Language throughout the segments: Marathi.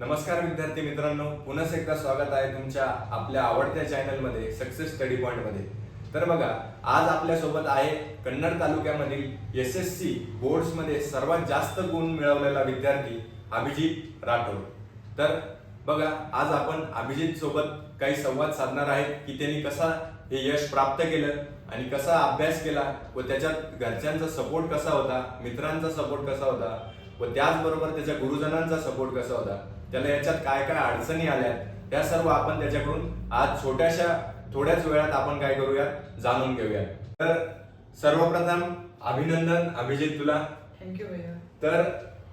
नमस्कार विद्यार्थी मित्रांनो. पुन्हा एकदा स्वागत आहे तुमच्या आपल्या आवडत्या चॅनलमध्ये सक्सेस स्टडी पॉईंटमध्ये तर बघा आज आपल्यासोबत आहे कन्नड तालुक्यामधील एस एस सी बोर्ड्समध्ये सर्वात जास्त गुण मिळवलेला विद्यार्थी अभिजित राठोड. तर बघा आज आपण अभिजित सोबत काही संवाद साधणार आहेत की त्यांनी कसा हे यश प्राप्त केलं आणि कसा अभ्यास केला व त्याच्यात घरच्यांचा सपोर्ट कसा होता मित्रांचा सपोर्ट कसा होता व त्याचबरोबर त्याच्या गुरुजनांचा सपोर्ट कसा होता. त्याला याच्यात काय काय अडचणी आल्या त्या सर्व आपण त्याच्याकडून आज छोट्याशा थोड्याच वेळात आपण काय करूया जाणून घेऊया तर सर्वप्रथम अभिनंदन अभिजित तुला. थँक्यू भैया तर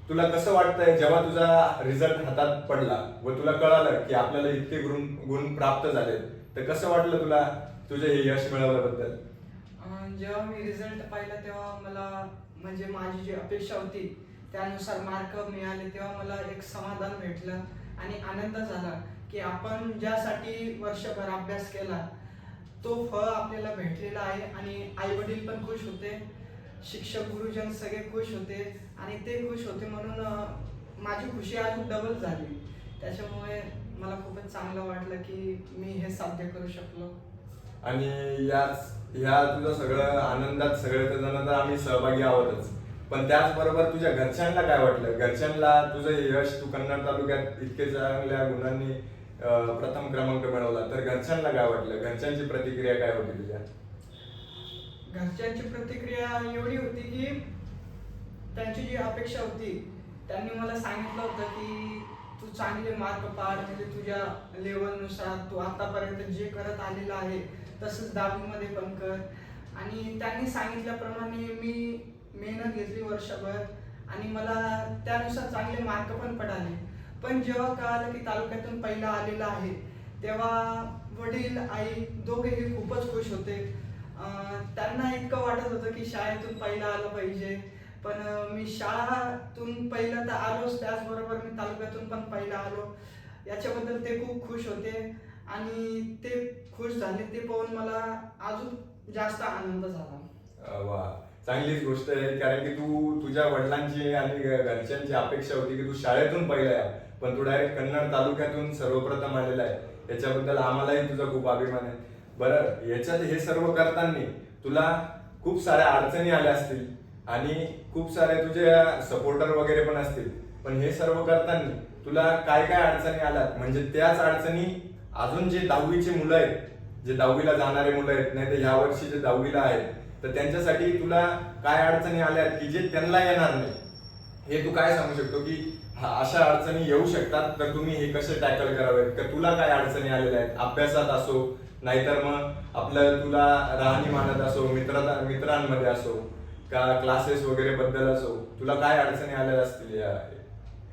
तुला कसं वाटतंय जेव्हा तुझा रिझल्ट हातात पडला व तुला कळालं की आपल्याला इतके गुण गुण प्राप्त झाले तर कसं वाटलं तुला तुझे हे यश मिळवल्याबद्दल? जेव्हा मी रिझल्ट पाहिला तेव्हा मला म्हणजे माझी जी अपेक्षा होती त्यानुसार मार्क मिळाले तेव्हा मला एक समाधान भेटलं आणि आनंद झाला की आपण ज्यासाठी वर्षभर अभ्यास केला तो फळ आपल्याला भेटलेला आहे आणि आई वडील पण खुश होते शिक्षक गुरुजन सगळे खुश होते आणि ते खुश होते म्हणून माझी खुशी अजून डबल झाली. त्याच्यामुळे मला खूपच चांगलं वाटलं की मी हे साध्य करू शकलो. आणि या या तुझ्या सगळं आनंदात सगळ्या जण तर आम्ही सहभागी आहोतच. पण त्याचबरोबर तुझ्या घरच्यांना काय वाटलं? घरच्यांना तुझं यश तू कन्नड तालुक्यात इतके चांगल्या गुणांनी प्रथम क्रमांक मिळवला तर घरच्यांना काय वाटलं? घरच्यांची प्रतिक्रिया काय होती तुझ्या? घरच्यांची प्रतिक्रिया एवढी होती की त्यांची जी अपेक्षा होती त्यांनी मला सांगितलं होतं की तू चांगले मार्क पार म्हणजे तुझ्या लेवलनुसार तू आतापर्यंत जे करत आलेला आहे तसंच दहावीमध्ये पण कर. आणि त्यांनी सांगितल्याप्रमाणे मी मेहनत घेतली वर्षभर आणि मला त्यानुसार चांगले मार्क पण पडाले. पण जेव्हा कळालं की तालुक्यातून पहिला आलेला आहे तेव्हा वडील आई दोघेही खूपच खुश होते. त्यांना इतकं वाटत होतं की शाळेतून पहिला आलं पाहिजे. पण मी शाळातून पहिलं तर आलोच त्याचबरोबर मी तालुक्यातून पण पहिला आलो. याच्याबद्दल ते खूप खुश होते आणि ते खुश झाले. ते पाहून मला अजून जास्त आनंद झाला. वा. चांगलीच गोष्ट आहे. कारण की तू तुझ्या वडिलांची आणि घरच्यांची अपेक्षा होती की तू शाळेतून पहिला आहे पण तू डायरेक्ट कन्नड तालुक्यातून सर्वप्रथम आलेला आहे. याच्याबद्दल आम्हालाही तुझा खूप अभिमान आहे. बरं याच्यात हे सर्व करताना तुला खूप साऱ्या अडचणी आल्या असतील आणि खूप सारे तुझे सपोर्टर वगैरे पण असतील. पण हे सर्व करताना तुला काय काय अडचणी आल्यात? म्हणजे त्याच अडचणी अजून जे दहावीचे मुलं आहेत जे दहावीला जाणारे मुलं आहेत नाही तर ह्या वर्षी जे दहावीला आहेत तर त्यांच्यासाठी तुला काय अडचणी आल्या की जे त्यांना येणार नाही हे तू काय सांगू शकतो की हा, अशा अडचणी येऊ शकतात तर तुम्ही हे कसे टॅकल करावेत? का तुला काय अडचणी आलेल्या आहेत? अभ्यासात असो नाहीतर मग आपलं तुला राहणीमानात असो मित्रता मित्रांमध्ये असो का क्लासेस वगैरे बद्दल असो तुला काय अडचणी आलेल्या असतील या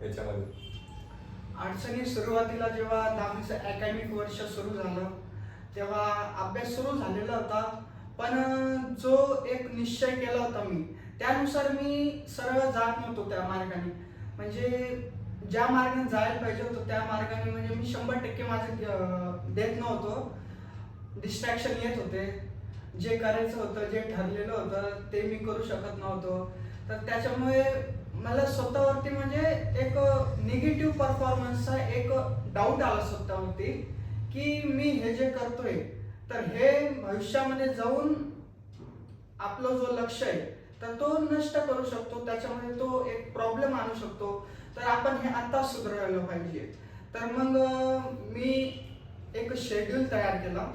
याच्यामध्ये? अडचणी सुरुवातीला जेव्हा दहावीचं अकॅडमिक वर्ष सुरू झालं तेव्हा अभ्यास सुरू झालेला होता. पण जो एक निश्चय केला होता मी त्यानुसार मी सरळ जात नव्हतो त्या मार्गाने. म्हणजे ज्या मार्गाने जायला पाहिजे होतं त्या मार्गाने म्हणजे मी शंभर टक्के माझं देत नव्हतो. डिस्ट्रॅक्शन येत होते. जे करायचं होतं जे ठरलेलं होतं ते मी करू शकत नव्हतो. तर त्याच्यामुळे मला स्वतःवरती म्हणजे एक निगेटिव्ह परफॉर्मन्सचा एक डाऊट आला स्वतःवरती की मी हे जे करतोय तर हे भविष्यामध्ये जाऊन आपलं जो लक्ष आहे तर तो नष्ट करू शकतो. त्याच्यामध्ये तो एक प्रॉब्लेम आणू शकतो. तर आपण हे आता सुधारायला पाहिजे. तर मग मी एक शेड्यूल तयार केला.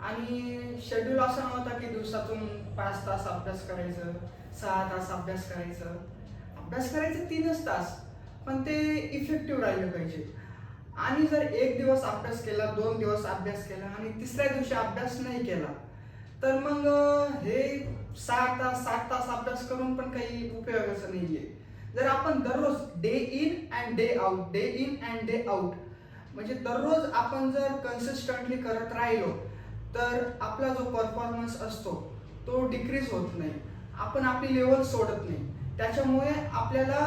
आणि शेड्यूल असा नव्हता की दिवसातून पाच तास अभ्यास करायचं सहा तास अभ्यास करायचं. अभ्यास करायचं तीनच तास पण ते इफेक्टिव्ह राहिले पाहिजे. आणि जर एक दिवस अभ्यास केला दोन दिवस अभ्यास केला आणि तिसऱ्या दिवशी अभ्यास नाही केला तर मग हे सहा तास सात तास अभ्यास करून पण काही उपयोगाचं नाहीये. जर आपण दररोज day in and day out day in and day out म्हणजे दररोज आपण जर कन्सिस्टंटली करत राहिलो तर आपला जो परफॉर्मन्स असतो तो डिक्रीज होत नाही. आपण आपली लेवल सोडत नाही. त्याच्यामुळे आपल्याला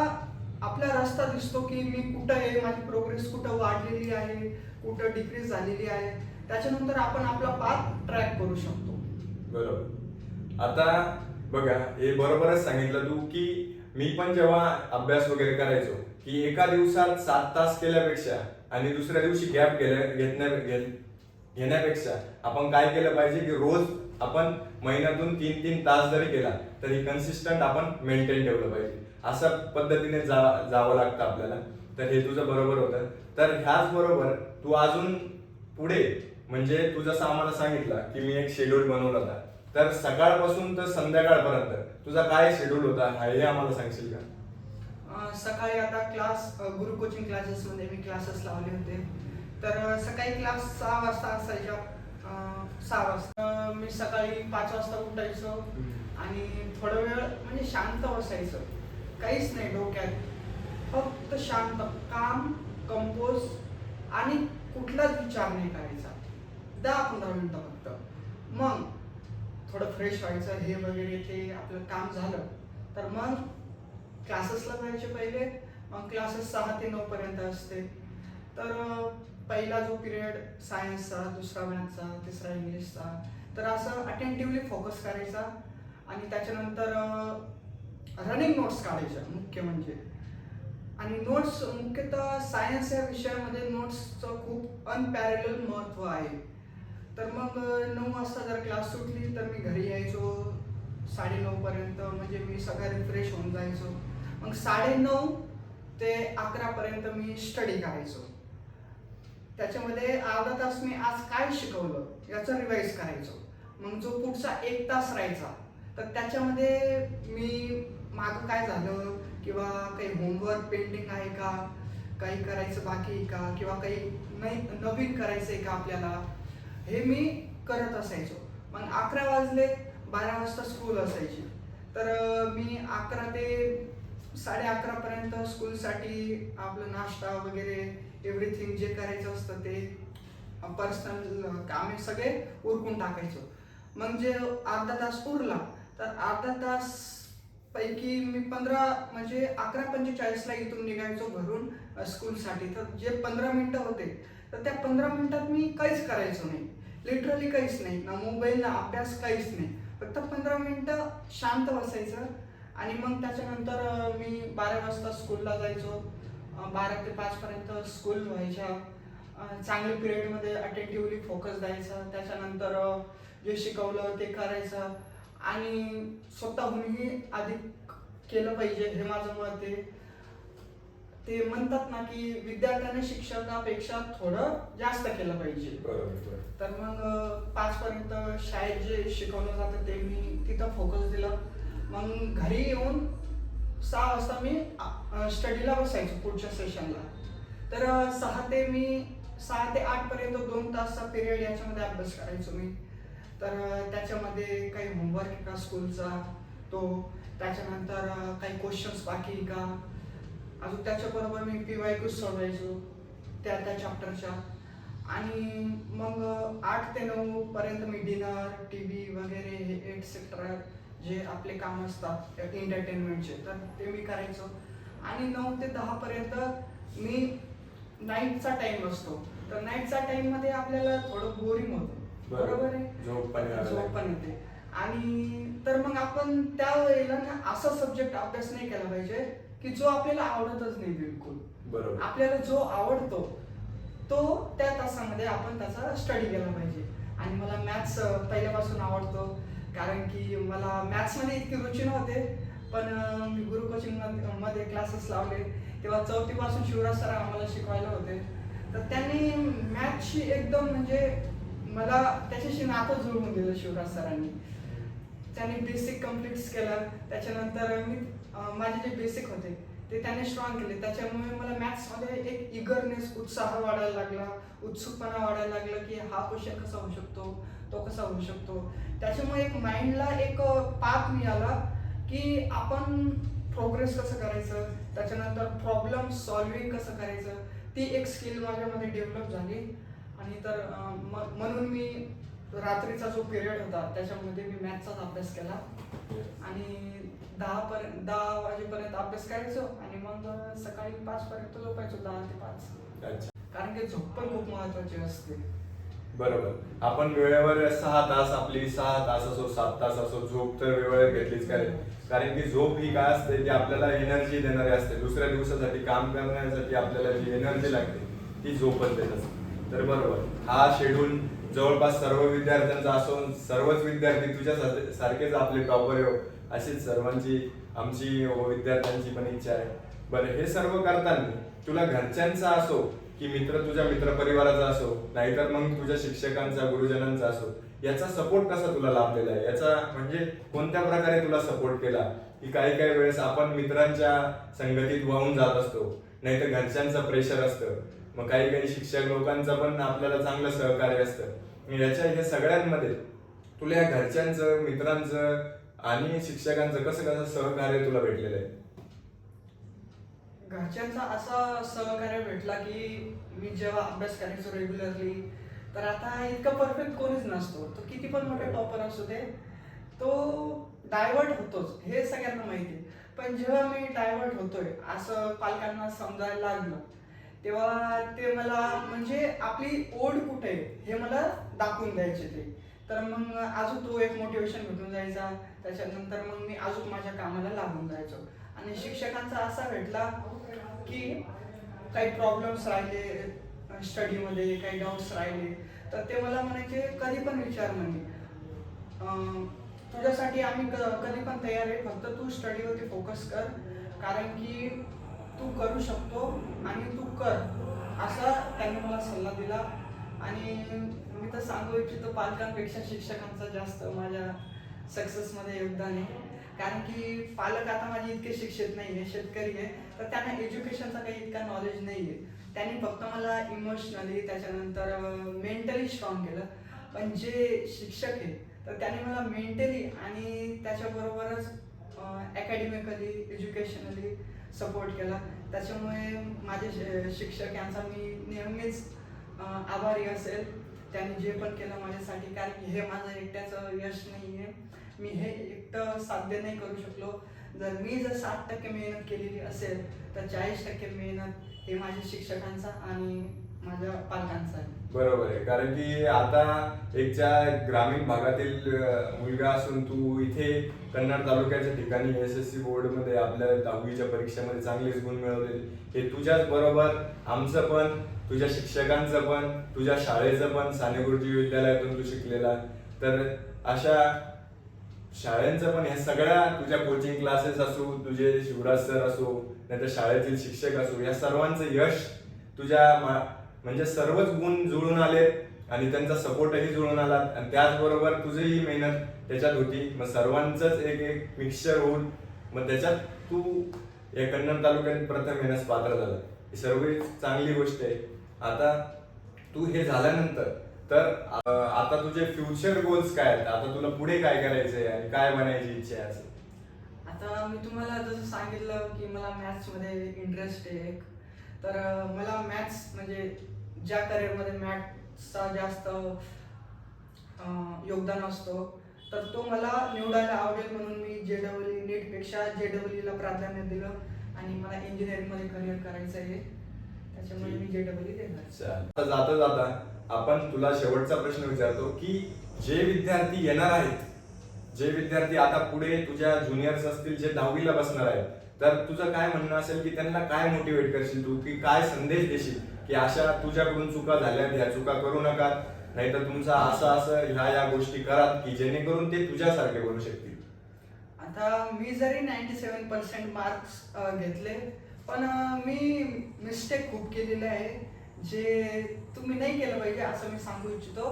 आपला रस्ता दिसतो की मी कुठं आहे माझी प्रोग्रेस कुठं वाढलेली आहे कुठं डिक्रीज झालेली आहे. त्याच्यानंतर आपण आपला पाथ ट्रॅक करू शकतो. बरोबर. आता बघा हे बरोबरच सांगितलं तू की मी पण जेव्हा अभ्यास वगैरे करायचो की एका दिवसात सात तास केल्यापेक्षा आणि दुसऱ्या दिवशी गॅप केल्या घेतण्या घेण्यापेक्षा आपण काय केलं पाहिजे की रोज आपण महिन्यातून तीन तीन तास जरी केला तरी कन्सिस्टंट आपण मेंटेन ठेवलं पाहिजे. अशा पद्धतीने जा जावं लागतं आपल्याला. तर हे तुझं बरोबर होतं. तर ह्याच बरोबर तू अजून पुढे म्हणजे तू जसं आम्हाला सांगितलं की मी एक शेड्यूल बनवला होता. तर सकाळपासून तर संध्याकाळपर्यंत तुझा काय शेड्यूल होता? हा आम्हाला सांगशील का? सकाळी आता क्लास गुरु कोचिंग क्लासेसमध्ये मी क्लासेस लावले होते. तर सकाळी क्लास सहा वाजता असायच्या. सहा वाजता. मी सकाळी पाच वाजता उठायचो. आणि थोडा वेळ म्हणजे शांत बसायचं. काहीच नाही डोक्यात. फक्त शांत काम कंपोज आणि कुठलाच विचार नाही करायचा. दहा पंधरा मिनिटं फक्त. मग थोडं फ्रेश व्हायचं हे वगैरे ते आपलं काम झालं. तर मग क्लासेसला जायचे पहिले. मग क्लासेस सहा ते नऊ पर्यंत असते. तर पहिला जो पिरियड सायन्सचा दुसरा मॅथचा तिसरा इंग्लिशचा तर असं अटेंटिव्हली फोकस करायचा. आणि त्याच्यानंतर रनिंग नोट्स काढायच्या मुख्य म्हणजे. आणि नोट्स मुख्यतः सायन्स या विषयामध्ये नोट्सचं खूप अनपॅरेल महत्त्व आहे. तर मग नऊ वाजता जर क्लास सुटली तर मी घरी यायचो. साडेनऊपर्यंत म्हणजे मी सगळं रिफ्रेश होऊन जायचो. मग साडेनऊ ते अकरापर्यंत मी स्टडी करायचो. त्याच्यामध्ये अर्धा तास मी आज काय शिकवलं याचं रिवाईज करायचो. मग जो पुढचा एक तास राहायचा तर त्याच्यामध्ये मी मागं काय झालं? किंवा काही होमवर्क पेंडिंग आहे का? काही करायचं बाकी आहे का? किंवा काही नाही नवीन करायचं आहे का आपल्याला? हे मी करत असायचो. मग अकरा वाजले बारा वाजता स्कूल असायची. तर मी अकरा ते साडे अकरापर्यंत स्कूलसाठी आपलं नाश्ता वगैरे एव्हरीथिंग जे करायचं असतं ते पर्सनल कामे सगळे उरकून टाकायचो. मग जे अर्धा तास उरला. तर अर्धा तास पैकी मी पंधरा म्हणजे अकरा पंचेचाळीसला इथून निघायचो घरून स्कूलसाठी. तर जे पंधरा मिनटं होते तर त्या पंधरा मिनिटात मी काहीच करायचो नाही. लिटरली काहीच नाही. ना मोबाईल ना अभ्यास काहीच नाही. फक्त पंधरा मिनटं शांत बसायचं. आणि मग त्याच्यानंतर मी बारा वाजता स्कूलला जायचो. बारा ते पाचपर्यंत स्कूल व्हायच्या. चांगल्या पिरियडमध्ये अटेंटिव्हली फोकस द्यायचा. त्याच्यानंतर जे शिकवलं ते करायचं. आणि स्वतःहूनही अधिक केलं पाहिजे हे माझं मत आहे. ते म्हणतात ना की विद्यार्थ्याने शिक्षकापेक्षा थोडं जास्त केलं पाहिजे. बरोबर तर मग पाच पर्यंत शाळेत जे शिकवलं जातं ते मी तिथं फोकस दिलं. मग घरी येऊन सहा वाजता मी स्टडीला बसायचो पुढच्या सेशनला तर सहा ते मी सहा ते आठ पर्यंत दोन तासचा पिरियड याच्यामध्ये अभ्यास करायचो मी. तर त्याच्यामध्ये काही होमवर्क आहे का स्कूलचा तो त्याच्यानंतर काही क्वेश्चन्स बाकी आहे का? अजून त्याच्याबरोबर मी पी वाय क्यूज सोडवायचो त्या त्या चॅप्टरच्या आणि मग आठ ते नऊ पर्यंत मी डिनर टी व्ही वगैरे हे एक्सेट्रा जे आपले काम असतात एंटरटेनमेंटचे तर ते मी करायचो. आणि नऊ ते दहा पर्यंत मी नाईटचा टाईम असतो. तर नाईटचा टाईममध्ये आपल्याला थोडं बोरिंग होतं. बरोबर आहे? झोप पण येते. आणि तर मग आपण त्यावेळेला ना असा सब्जेक्ट अभ्यास नाही केला पाहिजे की जो आपल्याला आवडतच नाही बिलकुल. बरोबर. आपल्याला जो आवडतो तो त्या तासामध्ये आपण त्याचा स्टडी केला पाहिजे. आणि मला मॅथ्स पहिल्यापासून आवडतो. कारण की मला मॅथ्समध्ये इतकी रुची नव्हते पण मी गुरु कोचिंगमध्ये क्लासेस लावले. तेव्हा चौथीपासून शिवराज सर आम्हाला शिकवायला होते. तर त्यांनी मॅथ्सशी एकदम म्हणजे मला त्याच्याशी नातं जुळवून दिलं शिवराज सरांनी. त्याने बेसिक कंप्लीट केलं त्याच्यानंतर मी माझे जे बेसिक होते ते त्याने स्ट्रॉंग केले. त्याच्यामुळे मला मॅथ्समध्ये एक इगरनेस उत्साह वाढायला लागला. उत्सुकपणा वाढायला लागला की हा क्वेश्चन कसा होऊ शकतो? तो कसा होऊ शकतो? त्याच्यामुळे एक माइंडला एक पाथ मिळाला की आपण प्रोग्रेस कसं करायचं? त्याच्यानंतर प्रॉब्लेम सॉल्विंग कसं करायचं? ती एक स्किल माझ्यामध्ये डेव्हलप झाली. आणि तर म्हणून मी रात्रीचा जो पिरियड होता त्याच्यामध्ये मी मॅथ्सचाच अभ्यास केला. आणि दहा पर्यंत दहा वाजेपर्यंत अभ्यास करायचो आणि मग सकाळी पाच पर्यंत झोपायचो दहा ते पाच. कारण की झोप पण खूप महत्वाची असते. बरोबर. आपण वेळेवर सहा तास आपली सहा तास असो सात तास असो झोप तर वेळेवर घेतलीच काय कारण की झोप ही काय असते ती आपल्याला एनर्जी देणारी असते. दुसऱ्या दिवसासाठी काम करण्यासाठी आपल्याला जी एनर्जी लागते ती झोपच देत असते. तर बरोबर. हा शेड्यूल जवळपास सर्व विद्यार्थ्यांचा असो सर्वच विद्यार्थी तुझ्या सारखेच आपले टॉपर येऊ हो. अशीच सर्वांची आमची विद्यार्थ्यांची पण इच्छा आहे. बरं हे सर्व करताना तुला घरच्यांचा असो की मित्र तुझ्या मित्र परिवाराचा असो नाहीतर मग तुझ्या शिक्षकांचा गुरुजनांचा असो याचा सपोर्ट कसा तुला लाभलेला आहे? याचा म्हणजे कोणत्या प्रकारे तुला सपोर्ट केला? की काही काही वेळेस आपण मित्रांच्या संगतीत वाहून जात असतो नाहीतर घरच्यांचं प्रेशर असतं. मग काही काही शिक्षक लोकांचं पण आपल्याला चांगलं सहकार्य असतं. याच्या ह्या सगळ्यांमध्ये तुला या घरच्यांचं मित्रांचं आणि शिक्षकांचं कसं कसं सहकार्य तुला भेटलेलं आहे? घरच्यांचा असा सहकार्य भेटला की मी जेव्हा अभ्यास करायचो रेग्युलरली तर आता इतका परफेक्ट कोणीच नसतो. तो किती पण मोठे टॉपर असू दे तो डायव्हर्ट होतोच. हे सगळ्यांना माहिती. पण जेव्हा मी डायव्हर्ट होतोय असं पालकांना समजायला लागलं तेव्हा ते मला म्हणजे आपली ओढ कुठे आहे हे मला दाखवून द्यायचे ते. तर मग अजून तो एक मोटिवेशन भेटून जायचा. त्याच्यानंतर मग मी अजून माझ्या कामाला लागून जायचो. आणि शिक्षकांचा असा भेटला की काही प्रॉब्लेम्स राहिले स्टडीमध्ये काही डाऊट्स राहिले. तर ते मला म्हणायचे कधी पण विचार म्हणे तुझ्यासाठी आम्ही क- कधी पण तयार आहे. फक्त तू स्टडीवरती फोकस कर. कारण की तू करू शकतो आणि तू कर असा त्यांनी मला सल्ला दिला. आणि मी तर सांगू इच्छितो पालकांपेक्षा शिक्षकांचा जास्त माझ्या सक्सेसमध्ये योगदान आहे. कारण की पालक आता माझे इतके शिक्षित नाही आहे शेतकरी आहे तर त्यांना एज्युकेशनचा काही इतका नॉलेज नाही आहे. त्यांनी फक्त मला इमोशनली त्याच्यानंतर मेंटली स्ट्रॉंग केलं. पण जे शिक्षक आहे तर त्यांनी मला मेंटली आणि त्याच्याबरोबरच अकॅडमिकली एज्युकेशनली सपोर्ट केला. त्याच्यामुळे माझे शिक्षक यांचा मी नेहमीच आभारी असेल. त्यांनी जे पण केलं माझ्यासाठी कारण की हे माझं एकट्याचं यश नाही आहे मी हे एकटं साध्य नाही करू शकलो. जर मी जर साठ टक्के मेहनत केलेली असेल तर चाळीस टक्के मेहनत हे माझ्या शिक्षकांचा आणि माझ्या पालकांचा आहे. बरोबर आहे. कारण की आता एक ज्या ग्रामीण भागातील मुलगा असून तू इथे कन्नड तालुक्याच्या ठिकाणी एस एस सी बोर्डमध्ये आपल्या दहावीच्या परीक्षेमध्ये चांगलेच गुण मिळवले हे तुझ्याच बरोबर आमचं पण तुझ्या शिक्षकांचं पण तुझ्या शाळेचं पण साने गुरुजी विद्यालयातून तू शिकलेला. तर अशा शाळेचं पण ह्या सगळ्या तुझ्या कोचिंग क्लासेस असो तुझे शिवराज सर असो नाहीतर शाळेतील शिक्षक असो या सर्वांचं यश तुझ्या म्हणजे सर्वच गुण जुळून आले आणि त्यांचा सपोर्टही जुळून आला. आणि त्याचबरोबर तुझीही मेहनत त्याच्यात होती. मग सर्वांचंच एक एक मिक्सचर होऊन मग त्याच्यात तू या कन्नड तालुक्यात प्रथम येण्यास पात्र झाला. ही सर्व चांगली गोष्ट आहे. आता तू हे झाल्यानंतर तर आता तुझे फ्युचर गोल्स काय आहेत? आता तुला पुढे काय करायचंय आणि काय बनायची इच्छा आहे असं आता मी तुम्हाला जसं सांगितलं की मला मॅथ्समध्ये इंटरेस्ट आहे एक. तर मला मॅथ्स म्हणजे ज्या करिअरमध्ये मॅथ्सचा जास्त योगदान असतो तर तो मला निवडायला आवडेल म्हणून मी जे डबल नीटपेक्षा जे डबल प्राधान्य दिलं आणि मला इंजिनिअरिंगमध्ये करिअर करायचं आहे त्याच्यामुळे मी जे डबल देणार. जाता जाता आपण तुला शेवटचा प्रश्न विचारतो की जे विद्यार्थी येणार आहेत जे विद्यार्थी आता पुढे तुझ्या ज्युनियर्स असतील जे दहावीला बसणार आहेत तर तुझं काय म्हणणं असेल की त्यांना काय मोटिवेट करशील तू की काय संदेश देशील? की अशा तुझ्याकडून चुका झाल्या ह्या चुका करू नका नाहीतर तुमचा असं असं ह्या या गोष्टी करा की जेणेकरून ते तुझ्यासारखे बनू शकतील. आता मी जरी नाईन्टी सेवन पर्सेंट मार्क्स घेतले पण मी मिस्टेक खूप केलेले आहे. जे तुम्ही नाही केलं पाहिजे असं मी सांगू इच्छितो.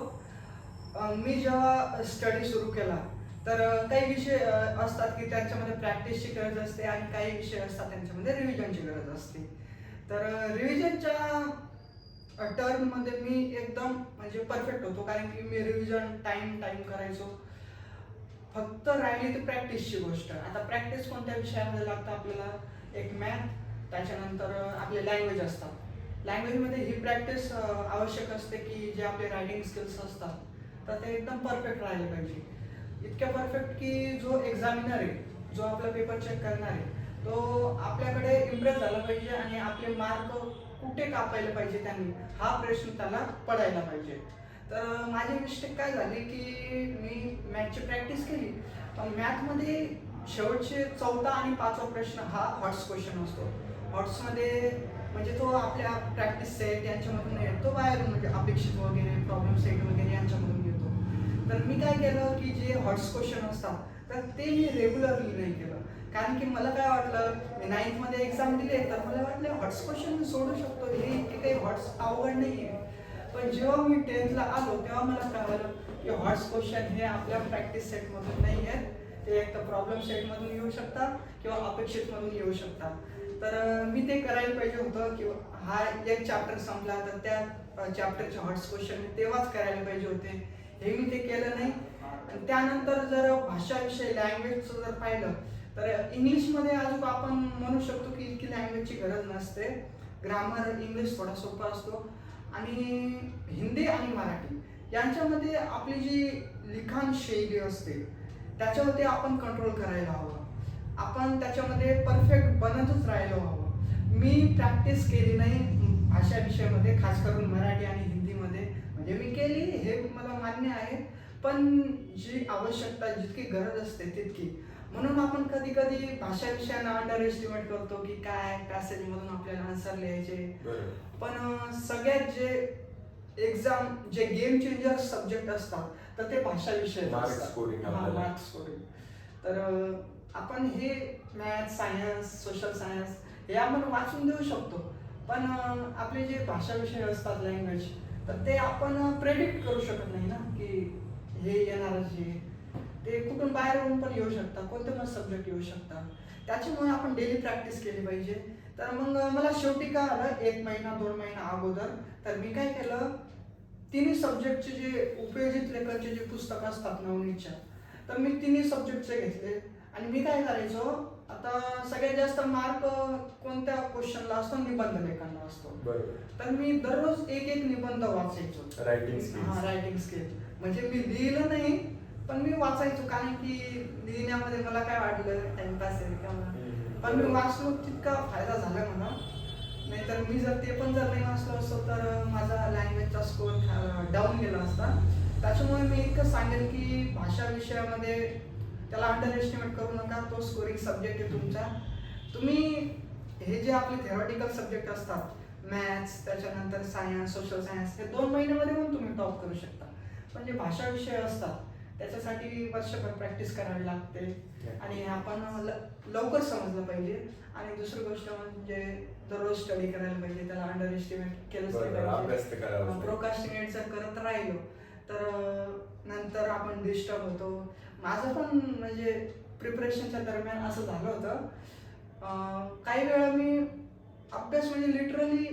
मी जेव्हा स्टडी सुरू केला तर काही विषय असतात की त्यांच्यामध्ये प्रॅक्टिसची गरज असते आणि काही विषय असतात त्यांच्यामध्ये रिव्हिजनची गरज असते. तर रिव्हिजनच्या टर्ममध्ये मी एकदम म्हणजे परफेक्ट होतो. कारण की मी रिव्हिजन टाइम टाइम करायचो. फक्त राहिली ती प्रॅक्टिसची गोष्ट. आता प्रॅक्टिस कोणत्या विषयामध्ये लागतं आपल्याला? एक मॅथ त्याच्यानंतर आपले लँग्वेज असतात. लँग्वेजमध्ये ही प्रॅक्टिस आवश्यक असते की जे आपले रायटिंग स्किल्स असतात. तर ते एकदम परफेक्ट राहिले पाहिजे. इतक्या परफेक्ट की जो एक्झामिनर आहे जो आपला पेपर चेक करणार आहे तो आपल्याकडे इम्प्रेस झाला पाहिजे आणि आपले मार्क कुठे कापायला पाहिजे त्यांनी? हा प्रश्न त्याला पडायला पाहिजे. तर माझी मिस्टेक काय झाली की मी मॅथची प्रॅक्टिस केली. पण मॅथमध्ये शेवटचे चौथा आणि पाचवा प्रश्न हा हॉट्स क्वेश्चन असतो. हॉट्समध्ये म्हणजे तो आपल्या प्रॅक्टिस सेट यांच्यामधून येतो बाहेरून म्हणजे अपेक्षित वगैरे प्रॉब्लेम सेट वगैरे यांच्यामधून येतो. तर मी काय केलं की जे हॉट्स क्वेश्चन असतात तर ते मी रेग्युलरली नाही केलं. कारण की मला काय वाटलं मी नाईन्थमध्ये एक्झाम दिले तर मला वाटलं हॉट्स क्वेश्चन मी सोडू शकतो. हे इतके काही हॉट्स अवघड नाही आहे पण जेव्हा मी टेन्थला आलो तेव्हा मला कळलं की हॉट्स क्वेश्चन हे आपल्या प्रॅक्टिस सेटमधून नाही आहेत. ते एक तर प्रॉब्लेम सेटमधून येऊ शकतात किंवा अपेक्षितमधून येऊ शकतात तर मी ते करायला पाहिजे होतं किंवा हा एक चॅप्टर संपला तर त्या चॅप्टरचे हॉट्स क्वेश्चन तेव्हाच करायला पाहिजे होते. हे मी ते केलं नाही. त्यानंतर जर भाषाविषयी लँग्वेजचं जर पाहिलं तर इंग्लिशमध्ये अजून आपण म्हणू शकतो की इतकी लँग्वेजची गरज नसते. ग्रामर इंग्लिश थोडा सोपा असतो. आणि हिंदी आणि मराठी यांच्यामध्ये आपली जी लिखाण शैली असते त्याच्यावरती आपण कंट्रोल करायला हवं. आपण त्याच्यामध्ये परफेक्ट बनतच राहिलो हवं. मी प्रॅक्टिस केली नाही भाषा विषयामध्ये खास करून मराठी आणि हिंदीमध्ये. म्हणजे मी केली हे मला मान्य आहे. पण जी आवश्यकता जितकी गरज असते तितकी. म्हणून आपण कधी कधी भाषा विषयांना अंडर एस्टिमेट करतो की काय पॅसेजमधून आपल्याला आन्सर लिहायचे. पण सगळ्यात जे एक्झाम जे गेम चेंजर सब्जेक्ट असतात तर ते भाषा विषय. मार्क स्कोरिंग तर आपण हे मॅथ सायन्स सोशल सायन्स हे आपण वाचून देऊ शकतो. पण आपले जे भाषा विषय असतात लँग्वेज तर ते आपण प्रेडिक्ट करू शकत नाही ना की हे येणारच हे ते कुठून बाहेर येऊन पण येऊ शकतात कोणते पण सब्जेक्ट येऊ शकतात त्याच्यामुळे आपण डेली प्रॅक्टिस केली पाहिजे. तर मग मला शेवटी काय आलं एक महिना दोन महिना अगोदर तर मी काय केलं तिन्ही सब्जेक्टचे जे उपयोजित लेखनचे जे पुस्तक असतात नवनीतच्या तर मी तिन्ही सब्जेक्टचे घेतले. आणि मी काय करायचो आता सगळ्यात जास्त मार्क कोणत्या क्वेश्चनला असतो निबंध लेखनला असतो. तर मी दररोज एक एक निबंध वाचायचो. हा रायटिंग स्किल म्हणजे मी लिहिलं नाही पण मी वाचायचो कारण की लिहिण्यामध्ये मला काय वाटलं टाइमपास आहे का पण मी वाचलो तितका फायदा झाला म्हणा नाहीतर मी जर ते पण जर नाही वाचलो असतो तर माझा लँग्वेजचा स्कोर डाऊन गेला असता. त्याच्यामुळे मी इतकं सांगेल की भाषा विषयामध्ये त्याला अंडर एस्टिमेट करू नका तो स्कोरिंग सब्जेक्ट आहे तुमचा. तुम्ही हे जे आपले थेरॉटिकल सब्जेक्ट असतात मॅथ्स त्याच्यानंतर सायन्स सोशल सायन्स हे दोन महिन्यामध्ये पण तुम्ही टॉप करू शकता. पण जे भाषा विषय असतात त्याच्यासाठी वर्षभर प्रॅक्टिस करावी लागते. आणि आपण लवकर समजलं पाहिजे. आणि दुसरी गोष्ट म्हणजे दररोज स्टडी करायला पाहिजे. त्याला अंडर एस्टिमेट केलंच पाहिजे. प्रोकास्टिनेट जर करत राहिलो तर नंतर आपण डिस्टर्ब होतो. माझं पण म्हणजे प्रिपरेशनच्या दरम्यान असं झालं होतं. काही वेळा मी अभ्यास म्हणजे लिटरली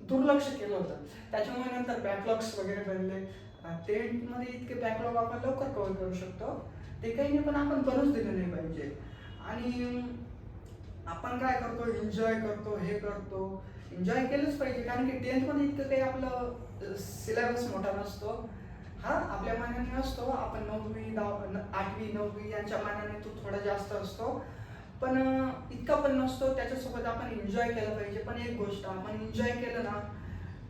दुर्लक्ष केलं होतं. त्याच्यामुळे नंतर बॅकलॉग्स वगैरे बनले. टेंटमध्ये इतके बॅकलॉग आपण लवकर कव्हर करू शकतो. ते काही नाही पण आपण बनूच दिलं नाही पाहिजे. आणि आपण काय करतो? एन्जॉय करतो हे करतो. एन्जॉय केलंच पाहिजे कारण की टेन्थमध्ये इतकं काही आपलं सिलेबस मोठा नसतो. हा आपल्या मानाने असतो. आपण नववी दहा आठवी नववी यांच्या मानाने तो थोडा जास्त असतो. पण इतका पण नसतो. त्याच्यासोबत आपण एन्जॉय केलं पाहिजे. पण एक गोष्ट आपण एन्जॉय केलं ना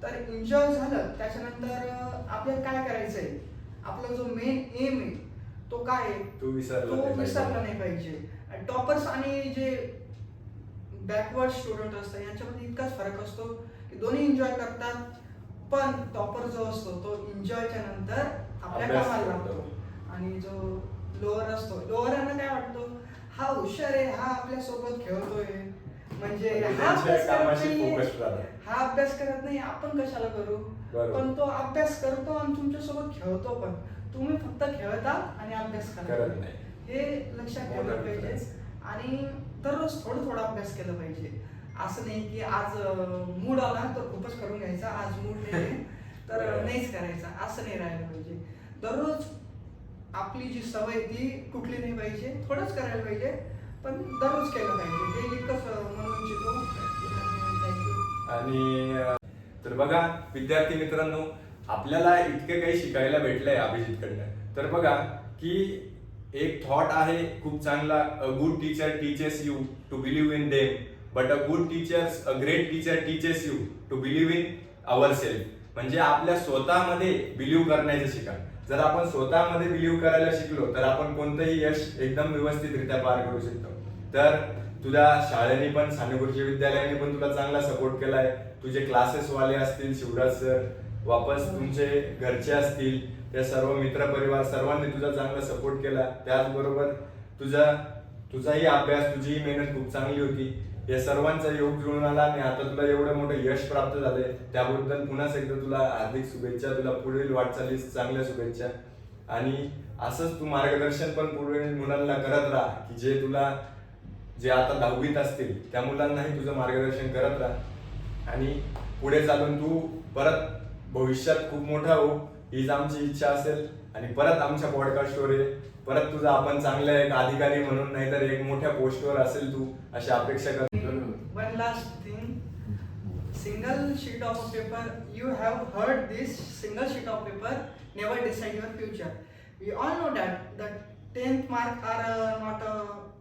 तर एन्जॉय झालं. त्याच्यानंतर आपल्याला काय करायचंय? आपला जो मेन एम आहे तो काय आहे? तू विसरला तो नाही पाहिजे. विसरला नाही पाहिजे. टॉपर्स आणि जे बॅकवर्ड स्टुडंट असतात यांच्यामध्ये इतकाच फरक असतो की दोन्ही एन्जॉय करतात पण टॉपर जो असतो तो एन्जॉयच्या नंतर आपल्या कामाला. लागतो. आणि जो लोअर असतो लोअरांना काय वाटतो? हा हुशार आहे हा आपल्यासोबत खेळतोय. म्हणजे म्हणजे हा अभ्यास करत नाहीये. हा अभ्यास नाही आपण कशाला करू. पण तो अभ्यास करतो आणि तुमच्यासोबत खेळतो पण. तुम्ही फक्त खेळता आणि अभ्यास करता. हे लक्षात मोठा ठेवलं पाहिजे. आणि दररोज थोडं थोडं अभ्यास केला पाहिजे. असं नाही की आज मूड आला तर खूपच करून घ्यायचा. आज मूड नाही तर. नाहीच करायचा. असं नाही राहायला पाहिजे. दररोज आपली जी सवय ती कुठली नाही पाहिजे. थोडंच करायला पाहिजे. पण दररोज केलं पाहिजे. डेली कसं म्हणून म्हणू आणि तर बघा विद्यार्थी मित्रांनो आपल्याला इतकं काही शिकायला भेटलंय अभिजितकडनं. तर बघा की एक थॉट आहे खूप चांगला a good teacher teachers you to believe in them but a good teachers a great teacher teachers you to believe in our self म्हणजे आपल्या स्वतःमध्ये बिलीव्ह करण्याचं शिका. जर आपण स्वतःमध्ये बिलीव्ह करायला शिकलो तर आपण कोणतंही यश एकदम व्यवस्थितरित्या पार करू शकतो. तर तुझ्या शाळेने पण सानेगुरुजी विद्यालयाने पण तुला चांगला सपोर्ट केलाय. तुझे क्लासेस वाले असतील शिवराज सर वापस तुमचे घरचे असतील त्या सर्व मित्र परिवार सर्वांनी तुझा चांगला सपोर्ट केला. त्याचबरोबर तुझा तुझाही अभ्यास तुझीही मेहनत खूप चांगली होती. या सर्वांचा योग जुळून आला आणि आता तुला एवढं मोठं यश प्राप्त झालंय. त्याबद्दल पुन्हा एकदा तुला हार्दिक शुभेच्छा तुला पुढील वाटचालीस चांगल्या शुभेच्छा. आणि असंच तू मार्गदर्शन पण पुढे मुलांना करत राहा की जे तुला जे आता दहावीत असतील त्या मुलांनाही तुझं मार्गदर्शन करत राहा. आणि पुढे चालून तू परत भविष्यात खूप मोठा हो हीच आमची इच्छा असेल. आणि परत आमच्या पॉडकास्टवर ये. परत तुझा आपण चांगला एक अधिकारी म्हणून नाहीतर एक मोठ्या पोस्टवर असेल तू अशी अपेक्षा करतो one last thing single sheet of paper you have heard this single sheet of paper never decide your future we all know that the tenth mark are not a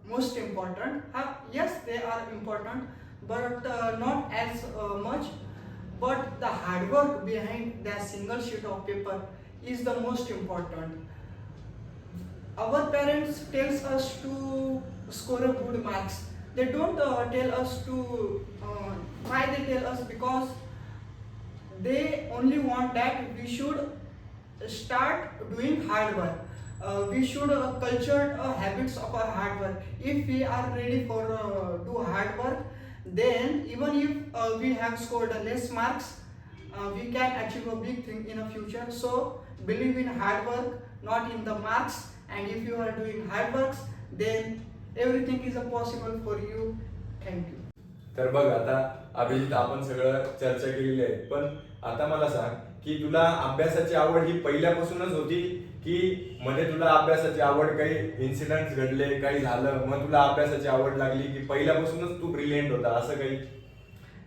most important. Yes, they are important, but uh, not as uh, much. But the hard work behind that single sheet of paper is the most important. our parents tells us to score a good marks they don't uh, tell us to uh, why they tell us because they only want that we should start doing hard work uh, we should uh, culture uh, habits of our hard work if we are ready for uh, do hard work then even if uh, we have scored less marks uh, we can achieve a big thing in the future so believe in hard work not in the marks and if you are doing hard works then everything is possible for you thank you तर बघ आता अभिजित आपण सगळं चर्चा केलेली आहे पण आता मला सांग की तुला अभ्यासाची आवड ही पहिल्यापासूनच होती की मध्ये तुला अभ्यासाची आवड काही इन्सिडेंट घडले काही झालं मग तुला अभ्यासाची आवड लागली की पहिल्यापासूनच तू ब्रिलियंट होता असं काही?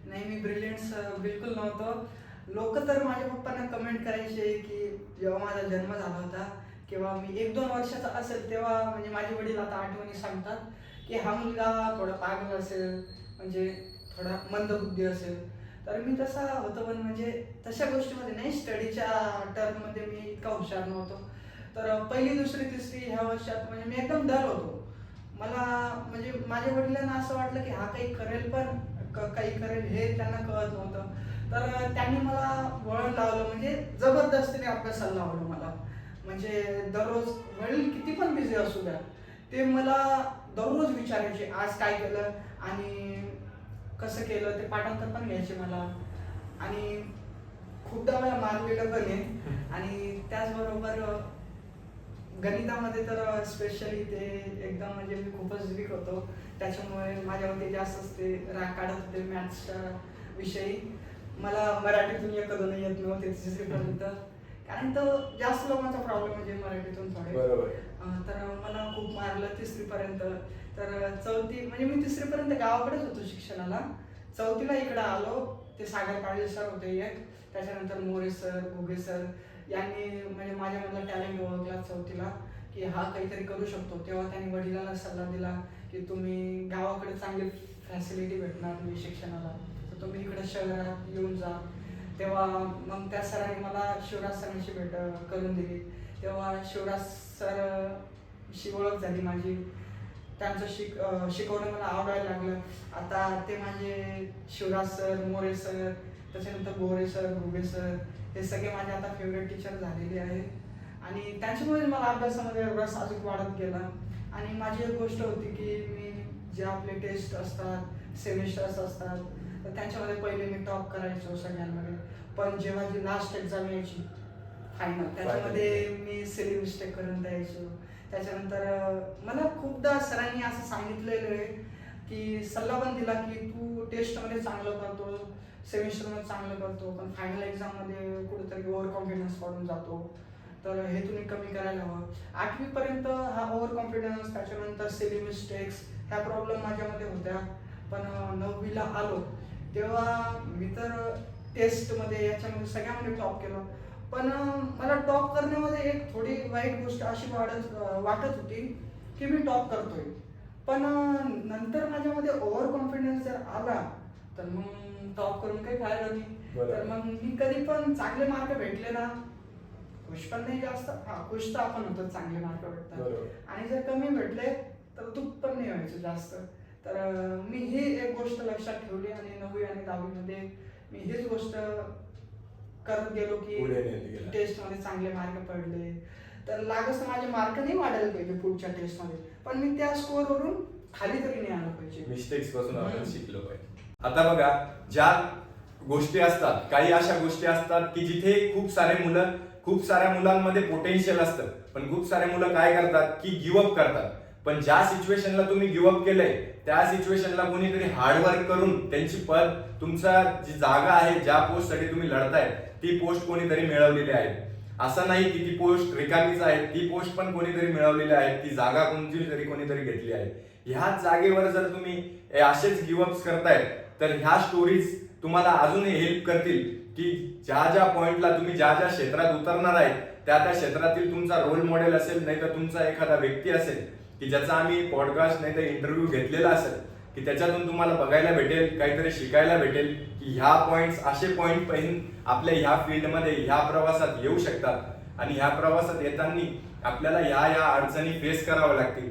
नाही मी ब्रिलियंट बिलकुल नव्हतो. लोक तर माझ्या पप्पांना कमेंट करायचे की जेव्हा माझा जन्म झाला होता किंवा मी एक दोन वर्षाचा असेल तेव्हा म्हणजे माझे वडील आता आठवणी सांगतात की हा मुलगा थोडा पागल असेल म्हणजे थोडा मंदबुद्धी असेल. तर मी तसा होतो पण म्हणजे तशा गोष्टीमध्ये नाही स्टडीच्या टर्ममध्ये मी इतका हुशार नव्हतो. तर पहिली दुसरी तिसरी ह्या वर्षात म्हणजे मी एकदम डल होतो. मला म्हणजे माझ्या वडिलांना असं वाटलं की हा काही करेल पण क- काही करेल हे त्यांना कळत नव्हतं. तर त्यांनी मला वळण लावलं म्हणजे जबरदस्तीने अभ्यासाला लावलं मला. म्हणजे दररोज वडील किती पण बिझी असू द्या ते मला दररोज विचारायचे आज काय केलं आणि कसं केलं ते पाठांतर पण घ्यायचे मला. आणि खूपदा मला मारलेलं पण आहे आणि त्याचबरोबर गणितामध्ये तर स्पेशली ते एकदम म्हणजे मी खूपच वीक होतो. त्याच्यामुळे माझ्यावरती जास्तच ते राग काढत होते मॅथ्सच्या विषयी. मला मराठीतून एक दोन येत नव्हते तिसरीपर्यंत. कारण तो जास्त लोकांचा प्रॉब्लेम म्हणजे मराठीतून थोडे. तर मला खूप मारलं तिसरीपर्यंत. तर चौथी म्हणजे मी तिसरीपर्यंत गावाकडेच होतो शिक्षणाला. चौथीला इकडं आलो. ते सागर पाडले सर होते एक. त्याच्यानंतर मोरे सर घुगे सर. यांनी म्हणजे माझ्यामधला टॅलेंट ओळखला चौथीला की हा काहीतरी करू शकतो. तेव्हा त्यांनी वडिलांना सल्ला दिला की तुम्ही गावाकडे चांगली फॅसिलिटी भेटणार तुम्ही शिक्षणाला. तर तुम्ही इकडे शहरात येऊन जा. तेव्हा मग त्या सरांनी मला शिवराज सरांशी भेट करून दिली. तेव्हा शिवराज सर शी ओळख झाली माझी. त्यांचं शिक शिकवणं मला आवडायला लागलं. आता ते माझे शिवराज सर मोरे सर त्याच्यानंतर गोरे सर घुगे सर हे सगळे माझे आता फेवरेट टीचर झालेले आहे. आणि त्यांच्यामुळे मला अभ्यासामध्ये रस अजून वाढत गेला. आणि माझी एक गोष्ट होती की मी जे आपले टेस्ट असतात सेमिस्टर्स असतात तर त्यांच्यामध्ये पहिले मी टॉप करायचो सगळ्यांमध्ये. पण जेव्हा जी लास्ट एक्झाम यायची फायनल त्याच्यामध्ये मी सिली मिस्टेक करून द्यायचो. त्याच्यानंतर मला खूपदा सरांनी असं सांगितलेलं आहे की सल्ला पण दिला की तू टेस्टमध्ये चांगलं करतो सेमिस्टरमध्ये चांगलं करतो पण फायनल एक्झाममध्ये कुठेतरी ओव्हर कॉन्फिडन्स पडून जातो. तर हे तुम्ही कमी करायला हवं. आठवीपर्यंत हा ओव्हर कॉन्फिडन्स त्याच्यानंतर सिली मिस्टेक्स ह्या प्रॉब्लेम माझ्यामध्ये होत्या. पण नववीला आलो. तेव्हा मी तर टेस्टमध्ये याच्यामध्ये सगळ्यामध्ये टॉप केलं. पण मला टॉप करण्यामध्ये एक थोडी वाईट गोष्ट अशी वाढत वाटत होती की मी टॉप करतोय. पण नंतर माझ्यामध्ये ओव्हर कॉन्फिडन्स जर आला तर मग टॉप करून काही फायदा नाही. तर मग मी कधी पण चांगले मार्क भेटले ना खुश पण नाही जास्त. हा खुश तर आपण होतो चांगले मार्क भेटतात. बरोबर. आणि जर कमी भेटले तर दुःख पण नाही व्हायचं जास्त. तर अं, मी ही एक गोष्ट लक्षात ठेवली आणि नववी आणि दहावीमध्ये मी हीच गोष्ट करत गेलो की पुढे नेली गेला. टेस्टमध्ये चांगले मार्क पडले. तर लागच तर माझे मार्क नाही वाढायला पाहिजे पुढच्या टेस्टमध्ये पण मी त्या स्कोअर वरून खाली तरी नाही आलं पाहिजे. मिस्टेक्सपासून आपण हम्म. शिकलो पाहिजे. आता बघा ज्या गोष्टी असतात काही अशा गोष्टी असतात की जिथे खूप सारे मुलं खूप साऱ्या मुलांमध्ये पोटेन्शियल असतं. पण खूप सारे मुलं काय करतात की गिवअप करतात. पण ज्या सिच्युएशनला तुम्ही गिवअप केलंय त्या सिच्युएशनला कोणीतरी हार्डवर्क करून त्यांची पद तुमचा जी जागा आहे ज्या पोस्टसाठी तुम्ही लढताय ती पोस्ट कोणीतरी मिळवलेली आहे. असं नाही की ती पोस्ट रिकामीच आहे ती पोस्ट पण कोणीतरी मिळवलेली आहे ती जागा कोणती तरी कोणीतरी घेतली आहे. ह्याच जागेवर जर तुम्ही असेच गिवअप्स करतायत तर ह्या स्टोरीज तुम्हाला अजूनही हेल्प करतील की ज्या ज्या पॉइंटला तुम्ही ज्या ज्या क्षेत्रात उतरणार आहे त्या त्या क्षेत्रातील तुमचा रोल मॉडेल असेल नाही तर तुमचा एखादा व्यक्ती असेल की ज्याचा आम्ही पॉडकास्ट नाही तर इंटरव्ह्यू घेतलेला असेल की त्याच्यातून तुम्हाला बघायला भेटेल काहीतरी शिकायला भेटेल की ह्या पॉईंट्स असे पॉईंट पाहिजे आपल्या ह्या फील्डमध्ये ह्या प्रवासात येऊ शकतात. आणि ह्या प्रवासात येताना आपल्याला ह्या ह्या अडचणी फेस कराव्या लागतील.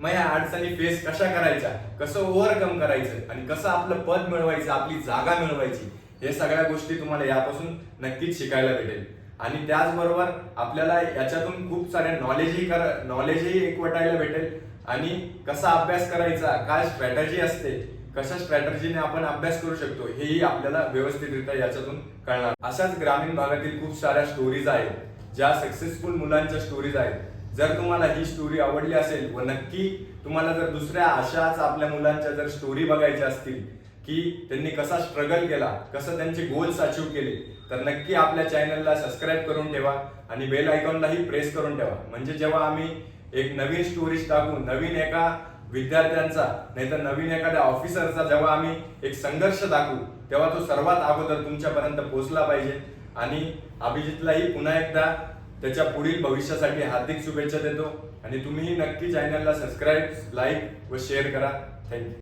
मग या अडचणी फेस कशा करायच्या? कसं ओव्हरकम करायचं? आणि कसं आपलं पद मिळवायचं आपली जागा मिळवायची? हे सगळ्या गोष्टी तुम्हाला यापासून नक्कीच शिकायला भेटेल. आणि त्याचबरोबर आपल्याला याच्यातून खूप सारे नॉलेजही कर नॉलेजही एकवटायला भेटेल. आणि कसा अभ्यास करायचा काय स्ट्रॅटजी असते कशा स्ट्रॅटजीने आपण अभ्यास करू शकतो हेही आपल्याला व्यवस्थितरित्या याच्यातून कळणार. अशाच ग्रामीण भागातील खूप साऱ्या स्टोरीज आहेत ज्या सक्सेसफुल मुलांच्या स्टोरीज आहेत. जर तुम्हाला ही स्टोरी आवडली असेल व नक्की तुम्हाला जर दुसऱ्या अशाच आपल्या मुलांच्या जर स्टोरी बघायच्या असतील की त्यांनी कसा स्ट्रगल केला कसं त्यांचे गोल्स अचीव केले तर नक्की आपल्या चॅनलला सबस्क्राईब करून ठेवा आणि बेल आयकॉनलाही प्रेस करून ठेवा. म्हणजे जेव्हा आम्ही एक नवीन स्टोरीज टाकू नवीन एका विद्यार्थ्यांचा नाहीतर नवीन एखाद्या ऑफिसरचा जेव्हा आम्ही एक संघर्ष दाखवू तेव्हा तो सर्वात अगोदर तुमच्यापर्यंत पोहोचला पाहिजे. आणि अभिजितलाही पुन्हा एकदा त्याच्या पुढील भविष्यासाठी हार्दिक शुभेच्छा देतो. आणि तुम्ही नक्की चॅनलला सबस्क्राईब लाईक व शेअर करा. Thank you